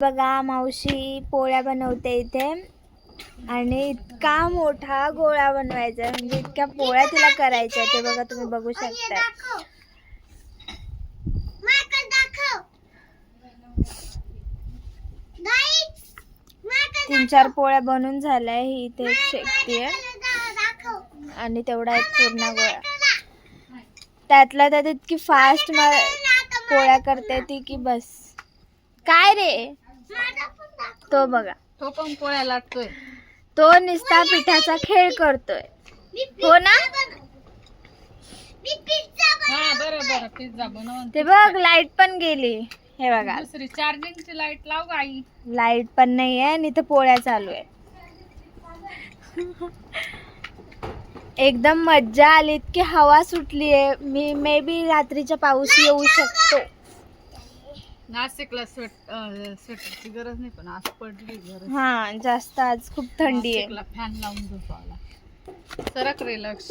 बघा मावशी पोळ्या बनवते इथे. आणि इतका मोठा गोळा बनवायचा म्हणजे इतक्या पोळ्या तिला करायच्या ते बघा तुम्ही बघू शकता तीन चार पोळ्या बनून झाल्या ही इथे एक शेकती आणि तेवढा एक पूर्ण गोळा. त्यातल्या त्यात इतकी फास्ट पोळ्या करते ती की बस. काय रे? तो बघा. तो पण पोळ्या लाटतोय. तो निस्ता पिठाचा खेळ करतोय. हो ना? हा पिझ्झा बनवून ते बघ लाइट पण गेली. हे बघा. दुसरी चार्जिंगची लाइट लाव आई. लाइट पण नाही आहे आणि इथे पोळ्या चालू आहे एकदम मज्जा आली. इतकी हवा सुटली आहे मी मे बी रात्रीचा पाऊस येऊ शकतो. नाशिकला स्वेट स्वेटरची गरज नाही पण आज पडली गरज. हा जास्त आज खूप थंडी आहे. फॅन लावून झोपावला सरक रे लक्ष.